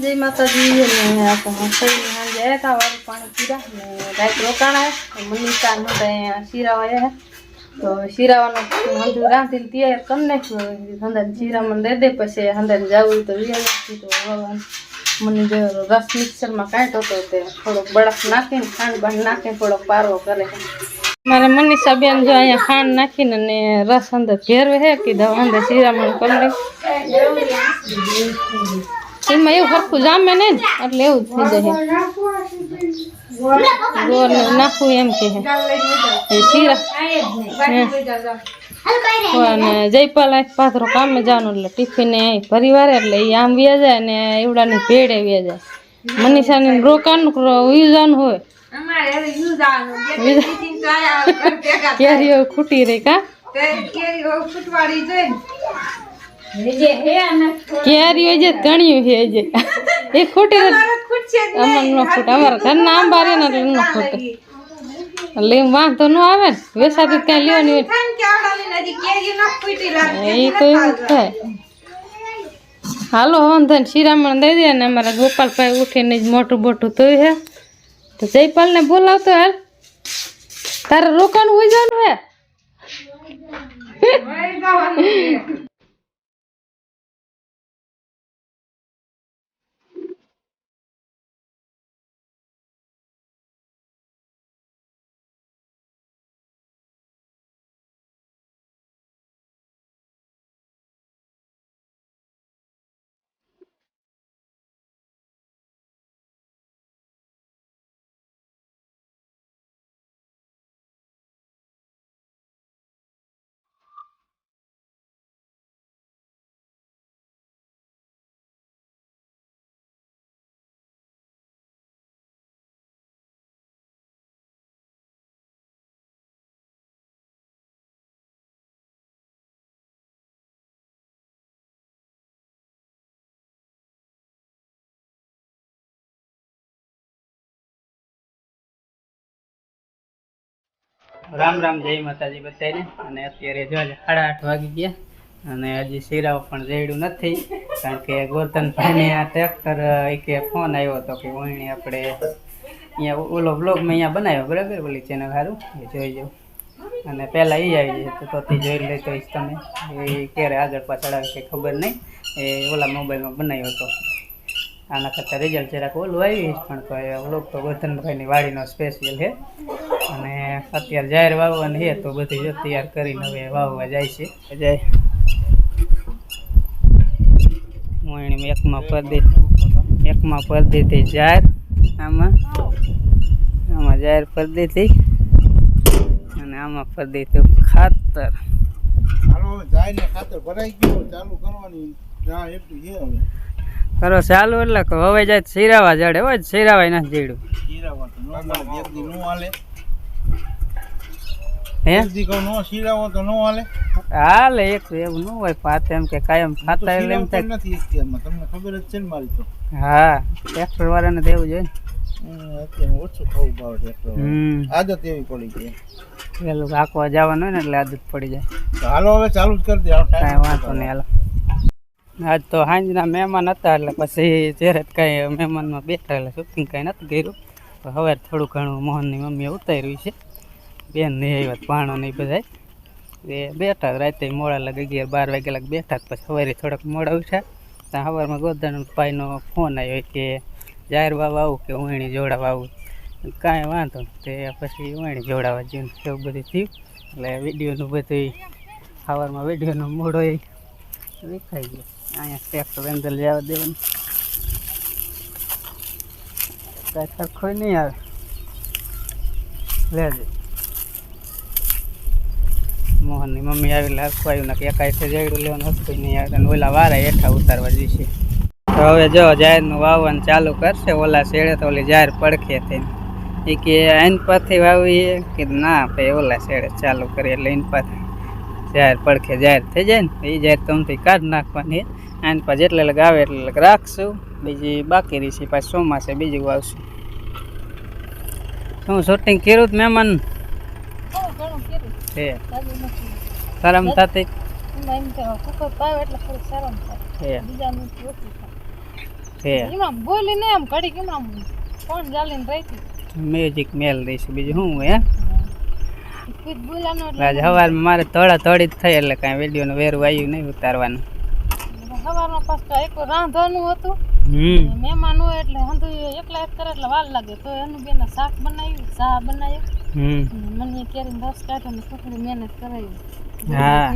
જય માતાજી અને હસઈને સાંજે આવ્યા હતા વાળું પાણી પીરા ને રાત રોકાણા મનીષા અહીંયા શીરાવા તો શીરાવાનો હંધુ રાંધીને તૈયાર કરી નાખ્યો હંધાને શીરામાં દે દે, પછી હંધાને જવું તો વ્યાજ તો મને જો રસ મિક્સરમાં કાઢ્યો હતો તે થોડોક બરફ નાખીને, ખાંડ બાંડ નાખીને થોડોક પારવો કરે મારે મનીષા બેન જો અહીંયા ખાંડ નાખીને અને રસ અંદર ઘેરવે હે કીધા અંદર શીરામણ કરી લે એમાં એવું સરખું જામે ને એટલે એવું જ થઈ જાય. ગોળ નાખવું એમ કે જયપાલ આ પાથરો કામે જવાનું એટલે ટિફિન પરિવાર પરિવારે એટલે એ આમ વ્યા જાય ને એવડાની ભેડે વ્યા જાય. મનીષાને રોકાણ યુઝાનું હોય. કેરીઓ ખૂટી રહી કા? કેરીઓ જે ગણ્યું છે જે. એ ખૂટી રહી અમાર નો ખૂટે. અમારા ઘરના આંબા રે ને એટલે નો ખૂટે એટલે એમ વાંધો ન આવે ને. વેસાતી કઈ લેવાની હોય. એ તો એવું જ થાય. હાલો વાંધો ને શિરામણ દઈ દે ને અમારા ગોપાલભાઈ ઉઠીને જ મોટું મોટું થયું છે તો જયપાલને બોલાવતો હાલ. તારે રોકાણ હોય જવાનું હે? રામ રામ, જય માતાજી બધાને. અને અત્યારે જો સાડા આઠ વાગી ગયા. અને હજી શીરાઓ પણ રેડ્યું નથી, કારણ કે ગોરધનભાઈને આ ટ્રેક્ટર કે ફોન આવ્યો હતો કે વહીણી આપણે અહીંયા ઓલો બ્લોગ મેં અહીંયા બનાવ્યો, બરાબર? ઓલી ચેનલ સારું એ જોઈ જાઉં અને પહેલાં એ આવી જાય તો તો તે જોઈ લેતો તમે. એ ક્યારે આગળ પાછળ આવે કે ખબર નહીં. એ ઓલા મોબાઈલમાં બનાવ્યો હતો. આના કરતાં રિઝલ્ટ જરાક ઓલું આવી પણ તો એ તો ગોરધનભાઈની વાડીનો સ્પેશિયલ છે. અને અત્યારે જાહેર વાવવાની છે, તો બધી તૈયાર કરીને હવે વાવવા જાય છે. જાય. મોયણી એકમાં પરદી એકમાં પરદીથી જાહેર, આમાં આમાં જાહેર પરદીથી અને આમાં પરદીથી ખાતર. ખાતર ભરાઈ ગયું, ચાલુ કરવાની કરો ચાલુ એટલે કે હવે જાય તો સિરાવા જડે હોય સિરાવાય ના જીડું. શીરાવા તો નો મળે એક દી નો હાલે. એક દી કહું નો શીરાવો તો નો હાલે. હાલે એક એવું ન હોય પાત એમ કે કાયમ ખાતા એટલે એમ થાય. તમને ખબર જ છે ને મારી તો. હા ટ્રેક્ટર વાળાને દેવું જોઈએ. હમ, અત્યારે ઓછું ખાવું ભાવે ટ્રેક્ટર આદત એવી પડી ગઈ. પેલું આખવા જવાનું હોય ને એટલે આદત પડી જાય. તો હાલો હવે ચાલુ જ કરી દે કાંઈ વાંધો નહીં હાલો. આજ તો સાંજના મહેમાન હતા એટલે પછી જ્યારે કાંઈ મહેમાનમાં બેઠા એટલે શૂટિંગ કાંઈ નથી કર્યું. તો હવે થોડું ઘણું મોહનની મમ્મીએ ઉતાર્યું છે. બેન નહીં આવ્યા પાણો નહીં બધા એ બેઠા રાતે મોડા લાગે અગિયાર બાર વાગે લાગે બેઠા પછી સવારે થોડાક મોડા ઉઠ્યા. ત્યાં સવારમાં ગોદાનો ભાઈનો ફોન આવ્યો કે જાહેર વાવા આવું કે ઉણી જોડાવા આવું. કાંઈ વાંધો તે પછી ઉણી જોડાવા જેવું એવું બધું થયું. એટલે વિડીયોનું બધું સવારમાં વિડીયોનો મોડો એ દેખાઈ ગયો. અહીંયા ટ્રેક્ટર અંદર જવા દેવાનું. કાંઈ સરખો નહીં આવે. લેજે મોહનની મમ્મી આવેલા આવ્યું ને એકાઈ જઈડું લેવાનું હરખું નહીં આવે. અને ઓલા વારા હેઠા ઉતારવા જઈશે તો હવે જો જાહેરનું વાવવાનું ચાલુ કરશે, ઓલા શેડે તો ઓલી જાહેર પડખે થઈને. એ કે એન પરથી વાવીએ કે ના, ભાઈ ઓલા શેડે ચાલુ કરીએ એટલે એન પરથી જાહેર પડખે જાહેર થઈ જાય ને એ જાહેર તમથી કાઢી નાખવાની. એન પછી જેટલે લગાવે એટલે લગ રાખશું બીજી બાકી રહી છે પાછી ચોમાસે બીજું વાવશું શું શૂટિંગ કર્યું જ મહેમાન છે શરમ થતી? મ્યુઝિક મેલ દઈશું બીજું શું હે? આજ મારે થોડા થોડી જ થઈ એટલે કાંઈ વિડીયોનું વેરું આવ્યું નહીં ઉતારવાનું. સવારમાં પાછું એક રાંધવાનું હતું. હમ. મહેમાન હોય એટલે હંધુ એકલા એક કરે એટલે વાર લાગે. તો એનું બેન શાક બનાવ્યું ચા બનાવ્યું. મને કેરીને રસ કાઢ્યો ને થોડી મહેનત કરાવી. હા.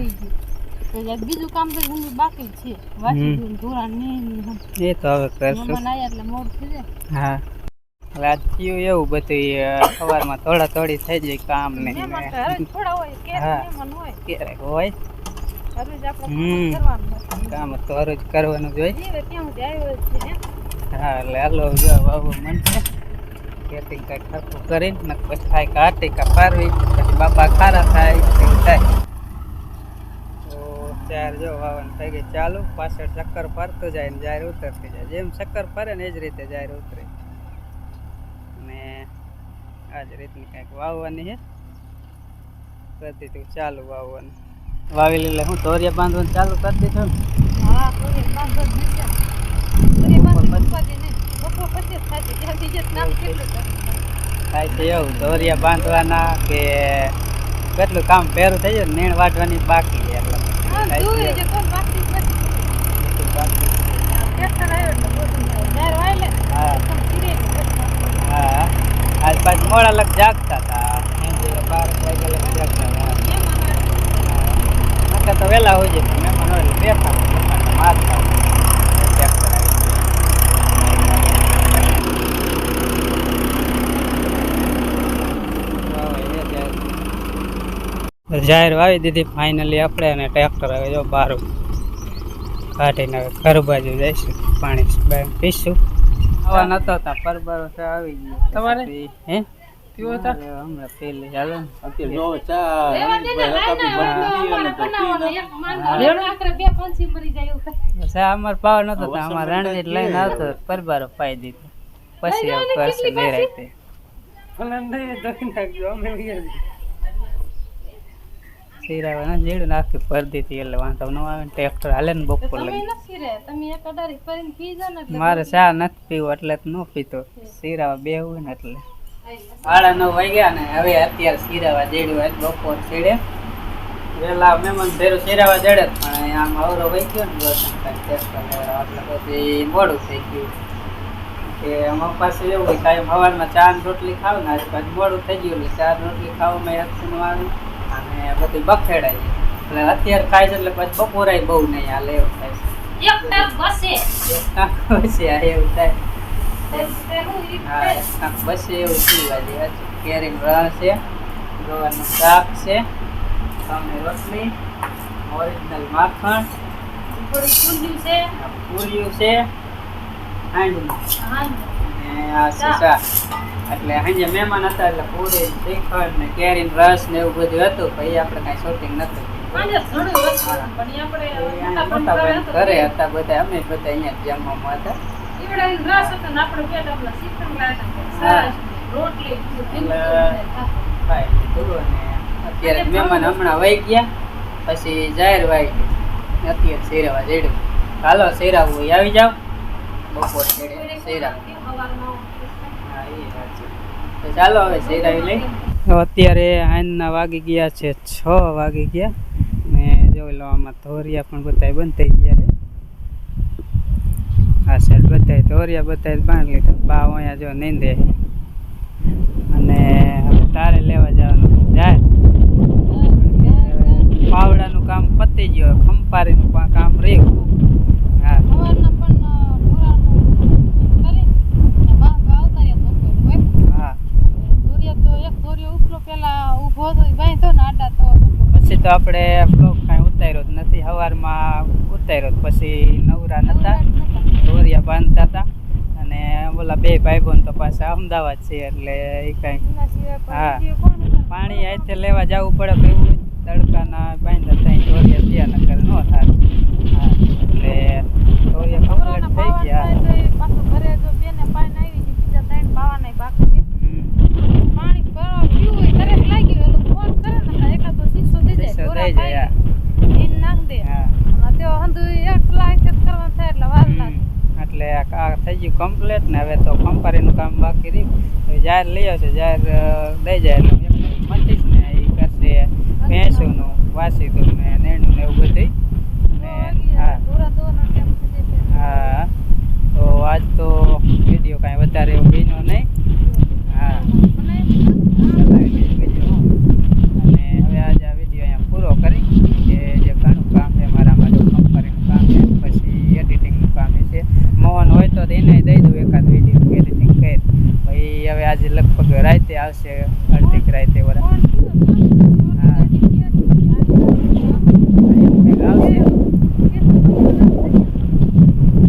બીજું કામ તો હું બાકી છે. વાંચી ધોરણ ને એ તો હવે કરશું. મહેમાન આવ્યા એટલે મોડ થઈ જાય. હા. એટલે એવું બધું સવારમાં થોડા થોડી થઈ જાય કામ ને મહેમાન તો હરોજ થોડા હોય કે હા. મહેમાન હોય. ક્યારેક હોય. હમ. કામ તો હરજ કરવાનું જ હોય. જીવે ત્યાં સુધી આવ્યો જ છે હે. એટલે હાલો જો બાબુ મન છે. ખેતી કાંઈક ખર્ચું કરીને ને પછી થાય કાઢી કા પારવી પછી બાપા ખારા થાય એવું થાય. તો ચાર જો વાવન થઈ ગઈ ચાલુ પાછળ ચક્કર ફરતું જાય ને જાર ઉતરતી જાય. જેમ ચક્કર ફરે ને એ જ રીતે જાર ઉતરે. આ જ રીતની કાંઈક વાવવાની છે. કરી દીધું ચાલુ વાવવાનું. વાવી લીલે હું તોરિયા બાંધવાનું ચાલુ કરી દીધું થાય છે. એવું ધોરિયા બાંધવાના કે કેટલું કામ પહેરું થઈ જાય નીણ વાટવાની બાકી છે એટલે. હા, હા આજ પાછું મોડા લગ જાગતા હતા. બાર વાગે લગ જાગતા હતા. નકા તો વહેલા હોય જાય મહેમાન હોય એટલે બેઠા મારતા આવી જાહેર વાવી દીધી. ફાઇનલી આપણે અને ટ્રેક્ટર હવે જો બહાર કાઢીને ઘર બાજુ જઈશું. પાણી પીશું આવા નતો તા પર તો આવી ગયો. તમારે? હે? પીવો તા? હમણાં પેલી ને. અત્યારે જો ચા બે પંછી મરી જાય એવું આ અમાર પાવર નતો તો અમાર રણવીર લઈને આવતો પરબારો પાઈ દીધો. પછી કરશે બે રાતે સિરાવા જેડું નાખી ભરી દીધી એટલે વાંધો ન આવે ટ્રેક્ટર હાલે ને બપોર તમે લગી નથી તમે એક અડારી કરીને પી જાઓ એટલે મારે ચા નથી પીવું એટલે તો ન પીતો. સિરાવા બે હોય ને એટલે. સાડા નવ વાગ્યા ને હવે અત્યારે સિરાવા જેડું આજ બપોર છેડે વેલા મહેમાન ભેરું સિરાવા જડે પણ આમ અવરો વહી ગયો ને એટલે પછી મોડું થઈ ગયું. કે અમારી પાસે એવું હોય કાંઈ સવારમાં ચા ને રોટલી ખાવ ને આજે પાછું મોડું થઈ ગયું ચા રોટલી ખાવામાં હેડફોન આવે. અને બધું બખેડાય એટલે અત્યારે ખાય છે એટલે પછી બપોરાય બહુ નહીં હાલે એવું થાય એક બસે. પછી આ એવું થાય. હું એક કાંક બસ એવું પીવા જેવા છે. કેરીનું રસ છે ગવારનું શાક છે ઘઉંની રોટલી ઓરિજિનલ માખણ થોડી છે. આ છે હાંડનું અને આ સીસા એટલે સાંજે મહેમાન હતા એટલે પૂરી શ્રીખંડ ને કેરીનું રસ ને એવું બધું હતું પછી આપણે કાંઈ શોપિંગ નતું ઘરે હતા. બધા અમે બધા અહીંયા જમવામાં હતા. અત્યારે મહેમાન હમણાં વહી ગયા પછી જાહેર વાઈ ગઈ. અત્યારે શેરાવા જેડું હાલો શેરાવું આવી જાવ બપોર છે તો ચાલો હવે શેરાવી લઈ. અત્યારે આનના વાગી ગયા છે છ વાગી ગયા. ને જોઈ લો આમાં ધોરિયા પણ બધા બંધ થઈ ગયા છે. આ સાઈડ બધા ધોરિયા બધા બાંધ લીધા બા અહીંયા જો નીંદે અને હવે તારે લેવા જવાનું જાય પાવડાનું કામ પતી ગયું. ખંપારીનું કામ રહ્યું હા સવારના પણ અ, ઢોરાનું કરી ને બાપ આવતા રહ્યા બપોર હોય. હા ધોરિયા તો એક ધોરિયો ઉપલો પેલા ઊભો હતો ઈ બાંધ્યો ને આડા તો ઊભો. પછી તો આપણે બ્લોગ કાંઈ ઉતાર્યો જ નથી. સવારમાં ઉતાર્યો. પછી નવરા નતા દોરિયા બાંધતા હતા. અને ઓલા બે ભાઈ બહેન તો પાછા અમદાવાદ છે એટલે એ કાંઈ હા. પાણી અહીંથી લેવા જવું પડે તો એવું તડકાના બાંધતા ત્યાં દોરિયા ત્યાં નકર ન થાય. હા એટલે દોરિયા કમ્પ્લીટ થઈ ગયા. થાય ભરવા ઈ દઈ જાય. એને નાખ દે હા કરવાનું એટલે વાર લાગે એટલે આ થઈ ગયું કમ્પ્લીટ ને હવે તો કંપારીનું કામ બાકી રહ્યું જાહેર લઈ આવશે જાહેર દઈ જાય એટલે હું ને એ કરશે ભેંસોનું વાસીદું ને નેણું ને એવું બધું ને હા તો આજ તો વીડિયો કાંઈ વધારે એવું બન્યો નહીં હા ચલાવી લઈએ બીજું હું. અને હવે આજે આ વીડિયો અહીંયા પૂરો કરી કે જે ઘણું કામ છે મારામાં જો કંપારીનું કામ છે પછી એડિટિંગનું કામ છે મોહન હોય તો એને દઈ દઉં એકાદ વીડિયો એડિટિંગ કરી ભાઈ હવે આજે લગભગ રાતે આવશે અડધીક રાતે વરા હા એવું કંઈક આવશે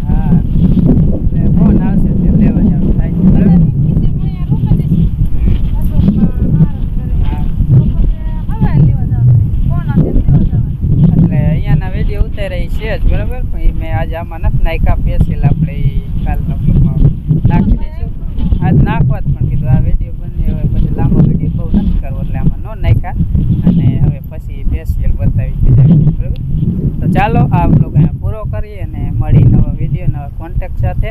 હા એટલે ફોન આવશે તે લેવા જવાનું થાય છે બરાબર હા એટલે અહીંયાના વીડિયો ઉતારે છે જ બરાબર પણ ઈ મેં આજે આમાં નથી નાખ્યા પેશિયલ આપણે કાલના બ્લોગમાં નાખી દઈશું. આજ નાખવા જ પણ કીધું, આ વીડિયો બને હવે પછી લાંબો વીડિયો બહુ નથી કરવો એટલે આમાં ન નાખ્યા. અને હવે પછી ફેશિયલ બતાવી બીજા બરાબર? તો ચાલો આ બ્લોગ અહીંયા પૂરો કરીએ અને મળી નવા વીડિયો નવા કોન્ટેક્ટ સાથે.